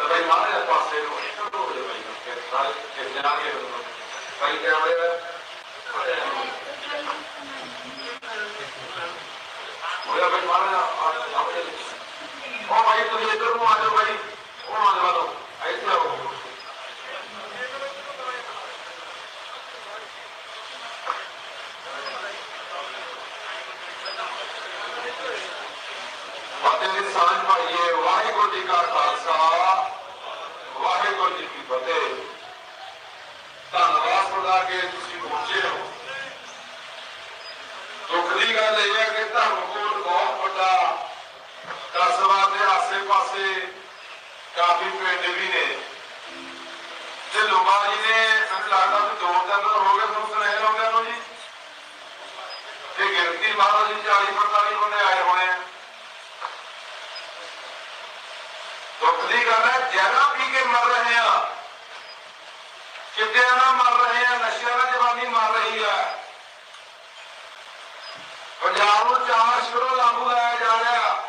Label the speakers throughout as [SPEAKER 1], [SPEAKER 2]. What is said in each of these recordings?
[SPEAKER 1] پھر وي ماله پاسيرو تو رو لي مالي کي ساري کي نيا کي کائي جا وے ماله او وي ماله او او بھائی تو ادھر مو آ ਧੰਨਵਾਦ ਤੁਹਾਡਾ ਤੁਸੀਂ ਪਹੁੰਚੇ ਹੋ। ਦੁੱਖ ਦੀ ਗੱਲ ਇਹ ਹੈ ਕਿ ਧਰਮਕੋਟ ਬਹੁਤ ਵੱਡਾ ਕਸਬਾ ਦੇ ਆਸੇ-ਪਾਸੇ ਕਾਫੀ ਪਿੰਡ ਵੀ ਨੇ। ਤੇ ਲੋਕਾਂ ਜੀ ਨੇ ਮੈਨੂੰ ਲੱਗਦਾ ਵੀ ਦੋ ਤਿੰਨ ਹੋ ਗਏ ਤੁਹਾਨੂੰ ਸੁਨੇਹੇ ਲਾਉਂਦਿਆਂ ਨੂੰ ਜੀ। ਤੇ ਗਿਣਤੀ ਮਾਰੋ ਜੀ 40 45 ਬੰਦੇ ਆਏ ਹੋਣੇ ਆ। ਦੁੱਖ ਦੀ ਗੱਲ ਹੈ ਜਹਿਰਾ ਪੀ ਕੇ ਮਰ ਰਹੇ ਆ। ਕਿਤੇ ਨਾ ਮਰ ਰਹੇ ਆ ਨਸ਼ਿਆਂ ਨਾਲ ਜਵਾਨੀ ਮਰ ਰਹੀ ਆ ਪੰਜਾਬ ਨੂੰ ਚਾਰ ਸ਼ੁਰੂ ਲਾਗੂ ਲਾਇਆ ਜਾ ਰਿਹਾ।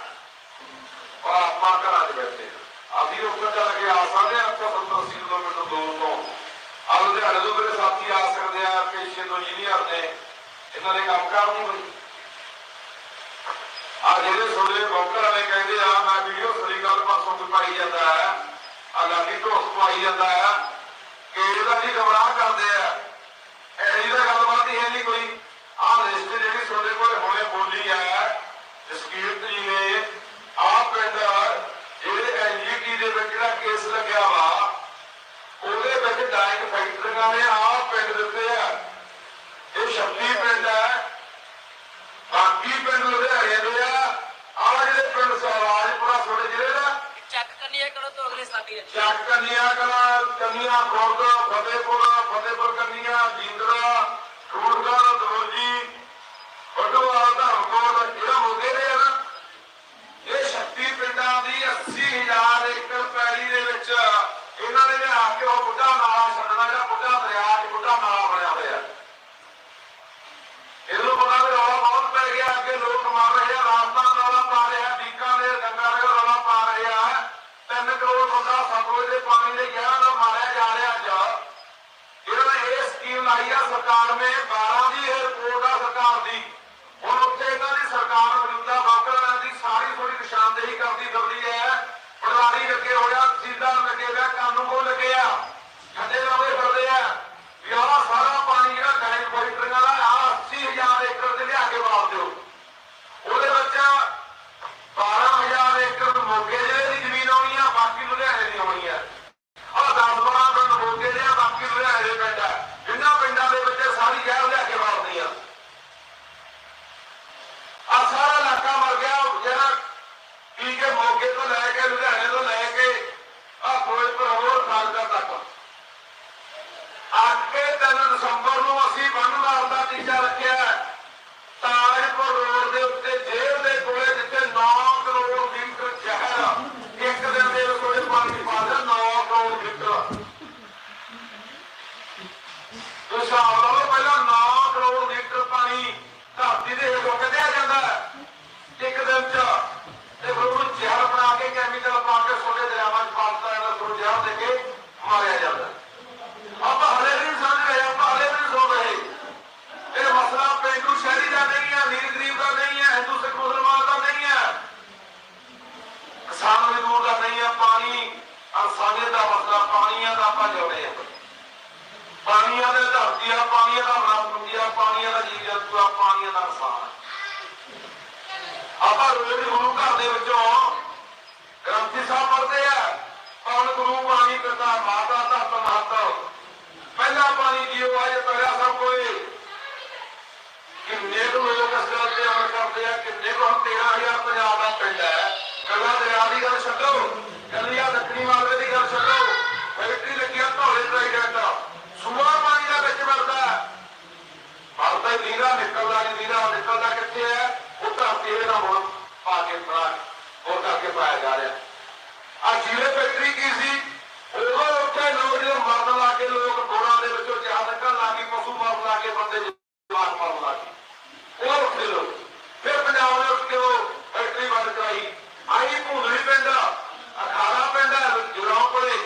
[SPEAKER 1] ਔਰ ਆਪਾਂ ਘਰਾਂ 'ਚ ਬੈਠੇ ਆਦੀ ਉੱਪਰ ਚੱਲ ਕੇ ਆ ਸਕਦੇ ਆ 70 ਕਿਲੋਮੀਟਰ ਦੂਰ ਤੋਂ। ਆ ਲੁਧਿਆਣੇ ਤੋਂ ਮੇਰੇ ਸਾਥੀ ਆ ਸਕਦੇ ਆ, ਪੇਸ਼ੇ ਤੋਂ ਇੰਜੀਨੀਅਰ ਨੇ। ਇਹਨਾਂ ਦੇ ਕੰਮ ਕਾਰ ਨਹੀਂ। ਹੋਈ ਆ ਜਿਹੜੇ ਤੁਹਾਡੇ ਬੌਕਰ ਵਾਲੇ ਕਹਿੰਦੇ ਆ, ਮੈਂ ਵੀਡੀਓ ਸਰੀ ਗੱਲ ਪਾਸੋਂ ਕੋਈ ਪਾਈ ਜਾਂਦਾ ਹੈ। ਆ ਲਾਗੀ ਢੋਸ ਪਾਈ ਜਾਂਦਾ ਹੈ। ਕਿ ਇਹਦਾ ਜੀ ਗਮਰਾਹ ਕਰਦੇ ਆ। ਐਡੀ ਤਾਂ ਗੱਲਬਾਤ ਹੀ ਹੈ ਨਹੀਂ ਕੋਈ। ਆ ਲਿਸਟ ਜਿਹੜੀ ਤੁਹਾਡੇ ਕੋਲ ਜੀ ਨੇ ਆ ਪਿੰਡ ਜਿਹੜੇ ਐਨਜੀਟੀ ਦੇ ਵਿੱਚ ਜਿਹੜਾ ਕੇਸ ਲੱਗਿਆ ਵਾ ਉਹਦੇ ਵਿੱਚ ਡਾਇਕ ਫੈਕਟਰੀਆਂ ਨੇ ਆ ਪਿੰਡ ਦਿੱਤੇ ਆ। ਇਹ 26 ਪਿੰਡ ਹੈ ਬਾਕੀ ਪਿੰਡ ਲੁਧਿਆਣੇ ਦੇ ਆ। ਆ ਜਿਹੜੇ ਪਿੰਡ ਸਵਾਜਪੁਰਾ ਤੁਹਾਡੇ ਜ਼ਿਲ੍ਹੇ ਦਾ?
[SPEAKER 2] ਚੈੱਕ ਕਰਨੀ ਹੈ ਕਰੋ ਤਾਂ ਅਗਲੇ ਸਾਡੀ ਹੈ
[SPEAKER 1] ਚੱਕ ਕੰਨੀਆਂ ਕਲਾ ਕੰਨੀਆਂ ਖੁਰਦ ਫਤਿਹਪੁਰ ਫਤਿਹਪੁਰ ਕੰਨੀਆਂ ਜਿੰਦਰਾ ਖੂੜਗੜ ਦਰੋਜੀ ਫਟੋਆ ਧਰਮਕੋਟ ਜਿਹੜਾ ਮੁੱਦੇ ਨੇ ਨਾ ਇਹ 36 ਪਿੰਡਾਂ ਦੀ 80000 ਏਕੜ ਪੈਲੀ ਦੇ ਵਿੱਚ ਇਹਨਾਂ ਨੇ ਲਿਆ ਕੇ ਉਹ ਬੁੱਢਾ ਨਾਲਾ ਛੱਡਣਾ ਜਿਹੜਾ ਬੁੱਢਾ ਦਰਿਆ 'ਚ ਬੁੱਢਾ ਨਾਲਾ ਬਣਿਆ ਹੋਇਆ ਇਹਨੂੰ ਪਤਾ ਵੀ ਰੌਲਾ ਬਹੁਤ ਪੈ ਗਿਆ ਅੱਗੇ ਲੋਕ ਮਰ ਰਹੇ ਆ ਰਾਜਸਥਾਨ ਰੌਲਾ ਪਾ ਰਿਹਾ ਬੀਕਾਨੇਰ ਗੰਗਾਨਗਰ ਰੌਲਾ ਪਾ ਰਿਹਾ 3 ਕਰੋੜ ਬੰਦਾ ਸਤਲੁਜ ਦੇ ਪਾਣੀ ਦੇ ਗਹਿਰਾਂ ਨਾਲ ਮਾਰਿਆ ਜਾ ਰਿਹਾ ਅੱਜ ਇਹਨਾਂ ਨੇ ਇਹ ਸਕੀਮ ਲਾਈ ਆ ਸਰਕਾਰ ਨੇ 12 ਦੀ ਇਹ ਰਿਪੋਰਟ ਆ ਸਰਕਾਰ ਦੀ ਹੁਣ ਉੱਥੇ ਇਹਨਾਂ ਦੀ ਸਰਕਾਰ ਮੌਜੂਦਾ ਵਾਕਰਾਂ ਦੀ ਸਾਰੀ ਥੋੜੀ ਨਿਸ਼ਾਨਦੇਹੀ ਕਰਦੀ ਫਿਰਦੀ ਹੈ ਪਟਵਾਰੀ ਲੱਗੇ ਹੋਇਆ ਤਹਿਸੀਲਦਾਰ ਲੱਗੇ ਹੋਇਆ ਕਾਨੂੰਗੋ ਲੱਗੇ ਆ ਛੱਡੇ ਲਾਉਂਦੇ ਫਿਰਦੇ ਆ ਵੀ ਆਹ ਸਾਰਾ ਪਾਣੀ ਜਿਹੜਾ ਗੈਸ ਫੈਕਟਰੀਆਂ ਦਾ ਆ 80000 ਏਕੜ ਤੇ ਲਿਆ ਕੇ ਵਾਲ ਦਿਓ ਉਹਦੇ ਵਿੱਚ 12000 ਏਕੜ ਮੋਗੇ ਜ਼ਿਲ੍ਹੇ ਦੀ ਜ਼ਮੀਨ ਆਉਣੀ ਆ ਬਾਕੀ ਲੁਧਿਆਣੇ ਦੀ ਆਉਣੀ ਆ ਆਹ 10 12 ਪਿੰਡ ਮੋਗੇ ਦੇ ਆ ਬਾਕੀ ਲੁਧਿਆਣੇ ਦੇ ਪਿੰਡ ਆ ਜਿੰਨਾ ਪਿੰਡਾਂ ਦੇ ਵਿੱਚ ਇਹ ਸਾਰੀ ਗੈਰ ਲਿਆ ਕੇ ਵਾਲਦੀ ਆ ਆ ਸਾਰਾ ਇਲਾਕਾ ਮਰ ਗਿਆ ਜਿਹੜਾ ਕੀ ਕੇ ਮੋਗੇ ਤੋਂ ਲੈ ਕੇ ਲੁਧਿਆਣੇ ਤੋਂ ਲੈ ਕੇ ਆ ਫਿਰੋਜ਼ਪੁਰ ਹੋਰ ਖਾਲਸਾ ਤੱਕ ਅੱਗੇ 3 ਦਸੰਬਰ ਨੂੰ ਅਸੀਂ ਬੰਨ ਮਾਰਨ ਦਾ ਟੀਚਾ ਰੱਖਿਆ ਹੈ। ਤਾਜਪੁਰ ਰੋਡ ਦੇ ਉੱਤੇ ਜੇਲ੍ਹ ਦੇ ਕੋਲੇ ਜਿੱਥੇ 9 ਕਰੋੜ ਲੀਟਰ ਜ਼ਹਿਰ ਇੱਕ ਦਿਨ ਦੇ ਵਿੱਚ ਉਹਦੇ ਪਾਣੀ ਪਾ ਦੇ 9 ਕਰੋੜ ਲੀਟਰ ਤੁਸੀਂ ਹਿਸਾਬ ਲਾ ਲਓ ਪਹਿਲਾਂ 9 ਕਰੋੜ ਲੀਟਰ ਪਾਣੀ ਧਰਤੀ ਦੇ ਹੇਠੋਂ ਕੱਢਿਆ ਜਾਂਦਾ ਹੈ ਇੱਕ ਦਿਨ ਚ ਤੇ ਫਿਰ ਉਹਨੂੰ ਜ਼ਹਿਰ ਬਣਾ ਕੇ ਕੈਮੀਕਲ ਪਾ ਕੇ ਛੋਟੇ ਦਰਿਆਵਾਂ 'ਚ ਪਾ ਦਿੱਤਾ ਜਾਂਦਾ ਫਿਰ ਜ਼ਹਿਰ ਦੇ ਕੇ ਮਾਰਿਆ ਜਾਂਦਾ ਆਪਾਂ ਹਲੇ ਵੀ ਨਹੀਂ ਸਮਝ ਰਹੇ ਆਪਾਂ ਹਲੇ ਵੀ ਨਹੀਂ ਸੁਣ ਰਹੇ ਇਹ ਮਸਲਾ ਪਿੰਡੂ ਸ਼ਹਿਰੀ ਦਾ ਨਹੀਂ ਹੈ ਅਮੀਰ ਗਰੀਬ ਦਾ ਨਹੀਂ ਹੈ ਹਿੰਦੂ ਸਿੱਖ ਮੁਸਲਮਾਨ ਦਾ ਨਹੀਂ ਹੈ ਕਿਸਾਨ ਮਜ਼ਦੂਰ ਦਾ ਨਹੀਂ ਹੈ ਪਾਣੀ ਇਨਸਾਨੀਅਤ ਦਾ ਮਸਲਾ ਪਾਣੀਆਂ ਦਾ ਆਪਾਂ ਜੋੜੇ ਆ ਪਾਣੀਆਂ ਦੇ ਧਰਤੀ ਆ ਪਾਣੀਆਂ ਦਾ ਮਨੁੱਖੀ ਆ, ਪਾਣੀਆਂ ਦਾ ਜੀਵ ਜੰਤੂ ਆ, ਪਾਣੀਆਂ ਦਾ ਇਨਸਾਨ। ਆਪਾਂ ਰੋਜ਼ ਗੁਰੂ ਘਰ ਦੇ ਵਿੱਚੋਂ ਗ੍ਰੰਥੀ ਸਾਹਿਬ ਪੜ੍ਹਦੇ ਆ, ਪਵਨ ਗੁਰੂ ਪਾਣੀ ਪਿਤਾ, ਮਾਤਾ, ਧਰਤ ਮਹਤਵ ਪਹਿਲਾ ਪਾਣੀ ਜੀਓ ਅੱਜ ਪਹਿਲਾ ਸਭ ਕੋਈ। ਕਿੰਨੇ ਕੁ ਲੋਕ ਇਸ ਤੇ ਅਮਲ ਕਰਦੇ ਆ, ਕਿੰਨੇ ਕੁ ਹੁਣ 13000 ਪੰਜਾਬ ਦਾ ਪਿੰਡ ਹੈ। ਕੱਲਾ ਦਰਿਆ ਦੀ ਗੱਲ ਛੱਡੋ ਕੱਲੀਆ ਦੱਖਣੀ ਮਾਲਵੇ ਦੀ ਗੱਲ ਛੱਡੋ ਫੈਕਟਰੀ ਲੱਗਿਆ ਧੌਲੇ ਟ੍ਰਾਈਡੈਂਟ ਸੂਆ ਪਾਣੀ ਦਾ ਵਿੱਚ ਵਰਦਾ ਵਰਦਾ ਹੀ ਨੀਰਾ ਨਿਕਲਦਾ ਨਹੀਂ ਨੀਰਾ ਨਿਕਲਦਾ ਕਿੱਥੇ ਹੈ ਉਹ ਧਰਤੀ ਦੇ ਪਾ ਕੇ ਬਣਾ ਹੋਰ ਕਰਕੇ ਪਾਇਆ ਜਾ ਰਿਹਾ। ਆ ਜੀਰੇ ਫੈਕਟਰੀ ਕੀ ਸੀ ਉਦੋਂ ਉੱਥੇ ਲੋਕ ਜਦੋਂ ਮਰਨ ਲੱਗੇ ਲੋਕ ਗੋਰਾਂ ਦੇ ਵਿੱਚੋਂ ਜਹਾਜ਼ ਨਿਕਲਣ ਲੱਗੇ ਪਸ਼ੂ ਮਾਰਨ ਲੱਗੇ ਬੰਦੇ ਜਵਾਨ ਮਾਰਨ ਲੱਗੇ ਉਹ ਉੱਥੇ ਲੋਕ ਫਿਰ ਪੰਜਾਬ ਦੇ ਉੱਠ ਕੇ ਉਹ ਫੈਕਟਰੀ ਬੰਦ ਕਰਾਈ ਆਈ ਭੁੰਦੜੀ ਪਿੰਡ ਅਖਾੜਾ ਪਿੰਡ ਜੁਰਾਉਂ ਕੋਲੇ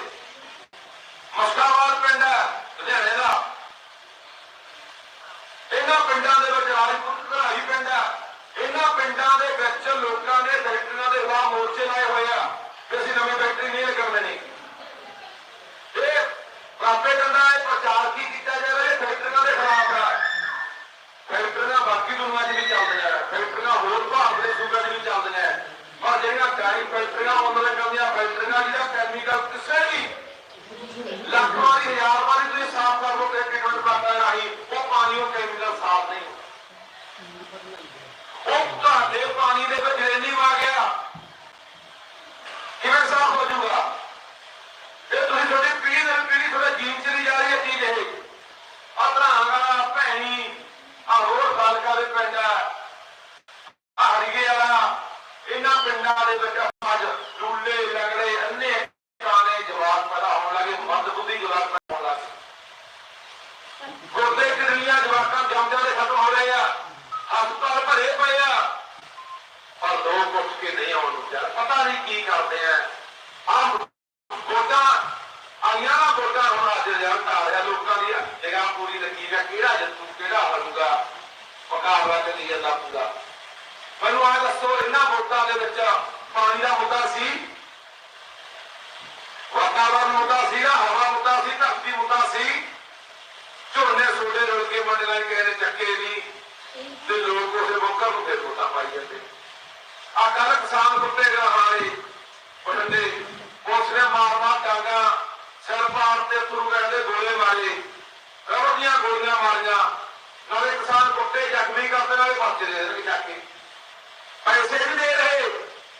[SPEAKER 1] ਰਾਈ ਫੈਕਟਰੀਆਂ ਉਹਨਾਂ ਕਹਿੰਦੀਆਂ ਫੈਕਟਰੀਆਂ ਜਿਹੜਾ ਕੈਮੀਕਲ ਕਿਸੇ ਵੀ ਲੱਖ ਵਾਰੀ ਹਜ਼ਾਰ ਵਾਰੀ ਤੁਸੀਂ ਸਾਫ਼ ਕਰ ਲਓ ਤੇ ਟ੍ਰੀਟਮੈਂਟ ਕਰਦਾ ਰਾਹੀਂ ਉਹ ਪਾਣੀ ਉਹ ਕੈਮੀਕਲ ਸਾਫ਼ ਨਹੀਂ ਉਹ ਤੁਹਾਡੇ ਪਾਣੀ ਦੇ ਵਿੱਚ ਰੇਨੀ ਆ ਗਿਆ ਕਿਵੇਂ ਸਾਫ਼ ਹੋ ਜਾਊਗਾ ਇਹ ਤੁਸੀਂ ਤੁਹਾਡੀ ਪੀੜ੍ਹੀ ਦਰ ਪੀੜ੍ਹੀ ਤੁਹਾਡੇ ਜੀਵ ਚ ਜਾ ਰਹੀ ਇਹ ਚੀਜ਼ ਇਹ ਅਧਰਾਂਗਾ ਭੈਣੀ ਆ ਹੋਰ ਬਾਲਕਾ ਦੇ ਪਿੰਡ ਆ। ਹਰੀਏ ਵਾਲਾ, ਇਹਨਾਂ ਪਿੰਡਾਂ ਦੇ ਵਿੱਚ ਅੱਜ ਲੂਲੇ ਲੰਗੜੇ, ਅੰਨੇ ਕਾਲੇ ਜਵਾਬ ਪੈਦਾ ਹੋਣ ਲੱਗੇ, ਮੱਧ ਬੁੱਧੀ ਜਵਾਬ ਪੈਦਾ ਹੋਣ ਲੱਗੇ। ਗੁਰਦੇ ਕਿਡਨੀਆਂ ਜਵਾਕਾਂ ਜੰਮਦਿਆਂ ਦੇ ਖਤਮ ਹੋ ਰਹੇ ਆ। ਹਸਪਤਾਲ ਭਰੇ ਪਏ ਆ। ਪਰ ਲੋਕ ਉੱਠ ਕੇ ਨਹੀਂ ਆਉਣ ਨੂੰ ਪਤਾ ਨਹੀਂ ਕੀ ਕਰਦੇ ਆ ਆਹ ਵੋਟਾਂ ਆਈਆਂ ਨਾ ਵੋਟਾਂ ਹੁਣ ਅੱਜ ਰਿਜ਼ਲਟ ਆ ਰਿਹਾ ਲੋਕਾਂ ਦੀ ਜਗ੍ਹਾ ਪੂਰੀ ਲੱਗੀ ਹੈ ਕਿਹੜਾ ਜਿੱਤੂ ਕਿਹੜਾ ਹਾਰੂਗਾ ਮੁਕਾਬਲਾ ਚੱਲੀ ਜਾਂਦਾ ਪੂਰਾ। ਮੈਨੂੰ ਆ ਦੱਸੋ, ਇਹਨਾਂ ਵੋਟਾਂ ਦੇ ਵਿੱਚ ਪਾਣੀ ਦਾ ਮੁੱਦਾ ਸੀ? ਵਾਤਾਵਰਨ ਮੁੱਦਾ ਸੀਗਾ ਹਵਾ ਮੁੱਦਾ ਸੀ, ਧਰਤੀ ਮੁੱਦਾ ਸੀ? ਝੋਨੇ ਸੋਡੇ ਰੁਲ ਕੇ ਮੰਡਲਾਂ ਕਿਸੇ ਨੇ ਚੱਕੇ ਨਹੀਂ ਤੇ ਲੋਕ ਉਹਦੇ ਮੌਕਾ ਨੂੰ ਫਿਰ ਵੋਟਾਂ ਪਾਈ ਜਾਂਦੇ। ਆ ਕੱਲ ਕਿਸਾਨ ਕੁੱਤੇ ਗਰਾਹਾਰੇ ਬਠਿੰਡੇ ਪੁਲਿਸ ਨੇ ਮਾਰ ਮਾਰ ਡਾਂਗਾ ਸਿਰ ਪਾੜ ਤੇ ਤੁਰੂ ਕਹਿੰਦੇ ਗੋਲੇ ਮਾਰੇ। ਰਬੜ ਦੀਆਂ ਗੋਲੀਆਂ ਮਾਰੀਆਂ। ਨਾਲੇ ਕਿਸਾਨ ਕੁੱਤੇ ਜ਼ਖਮੀ ਕਰਦੇ ਨਾਲੇ ਪਰਚੇ ਦੇ ਦੇਣਗੇ ਜਾ ਕੇ। ਪੈਸੇ ਵੀ ਦੇ ਰਹੇ।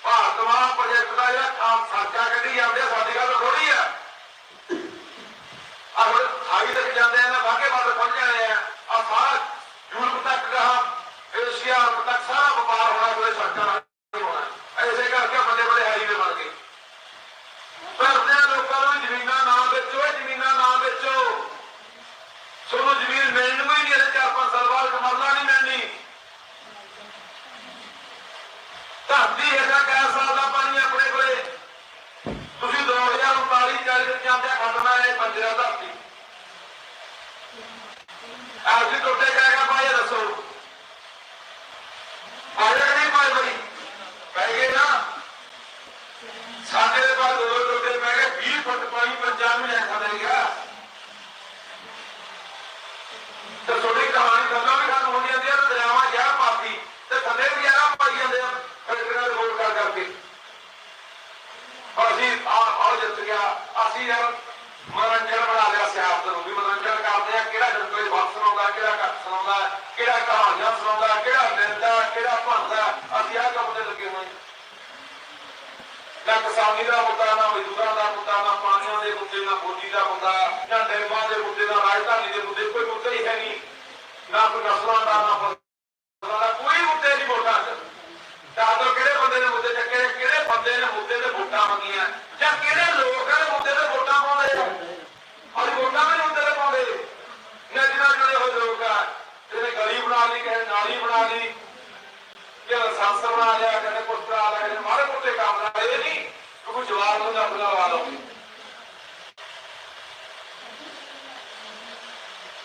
[SPEAKER 1] ਭਾਰਤ ਮਾਲਾ ਪ੍ਰੋਜੈਕਟ ਦਾ ਜਿਹੜਾ ਖਾਸ ਸਾਚਾ ਕੱਢੀ ਜਾਂਦੇ ਆ, ਸਾਡੀ ਗੱਲ ਥੋੜੀ ਆ। ਆ ਹੁਣ ਹਾਈ ਤੱਕ ਜਾਂਦੇ ਆ ਨਾ ਵਾਕੇ ਬਾਦ ਪਹੁੰਚ ਜਾਣੇ ਆ। ਆ ਸਾਰਾ ਯੂਰਪ ਤੱਕ ਰਹਾ ਏਸ਼ੀਆ ਤੱਕ ਸਾਰਾ ਵਪਾਰ ਹੋਣਾ ਕੋਈ ਸੜਕਾਂ ਡਾਂਸਰ ਬਣਾ ਲਿਆ ਕਦੇ ਕੁਝ ਕਰਾ ਲਿਆ ਮਾਰੇ ਮੋਟੇ ਕੰਮ ਨਾਲ, ਇਹ ਨਹੀਂ ਕਿ ਜਵਾਬ ਨੂੰ ਦਾ ਬੁਲਾ ਲਾ ਲਓ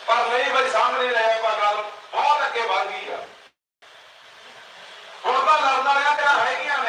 [SPEAKER 1] ਪਰ ਨਹੀਂ, ਬਈ ਸਾਹਮਣੇ ਰਹਿ ਆਪਾਂ ਗੱਲ ਬਹੁਤ ਅੱਗੇ ਵਧ ਗਈ ਆ। ਹੁਣ ਤਾਂ ਲੜਨ ਵਾਲਿਆਂ ਤੇ ਹੈਗੀਆਂ ਨੇ।